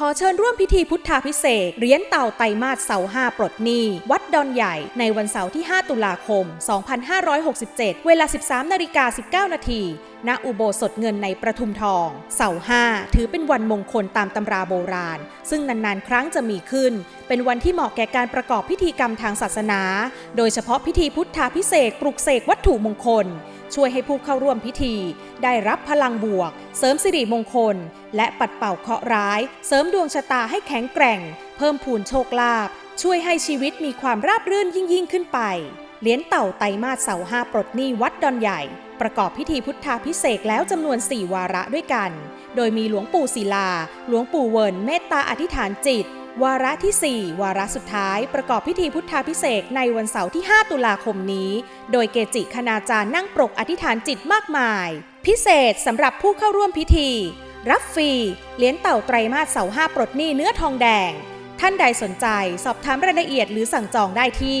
ขอเชิญร่วมพิธีพุทธาพิเศษเหรียญเต่าไตมาสเสาห้าปลดหนี้ วัดดอนใหญ่ในวันเสาร์ที่ 5 ตุลาคม 2567 เวลา 13นาฬิกา19นาทีณอุโบสถเงินในประทุมทอง เสาห้าถือเป็นวันมงคลตามตำราโบราณ ซึ่งนานๆ ครั้งจะมีขึ้น เป็นวันที่เหมาะแก่การประกอบพิธีกรรมทางศาสนา โดยเฉพาะพิธีพุทธาพิเศษกปลุกเสกวัตถุมงคล ช่วยให้ผู้เข้าร่วมพิธี ได้รับพลังบวก เสริมสิริมงคล และปัดเป่าเคราะห์ร้าย เสริมดวงชะตาให้แข็งแกร่ง เพิ่มพูนโชคลาภช่วยให้ชีวิตมีความราบรื่นยิ่งยิ่งขึ้นไปเหรียญเต่าไตมาสเสาห้าปลดหนี้วัดดอนใหญ่ ประกอบพิธีพุทธาพิเศษแล้วจำนวน 4 วาระด้วยกัน โดยมีหลวงปู่ศิลา หลวงปู่เวิร์นเมตตาอธิษฐานจิต วาระทีสี่ 4 วาระสุดท้ายประกอบพิธีพุทธาพิเศษในวันเสาร์ที่ 5 ตุลาคมนี้ โดยเกจิคณาจารย์นั่งปรกอธิษฐานจิตมากมาย พิเศษสำหรับผู้เข้าร่วมพิธี รับฟรีเหรียญเต่าไตรมาสเสาห้าปลดหนี้เนื้อทองแดง ท่านใดสนใจสอบถามรายละเอียดหรือสั่งจองได้ที่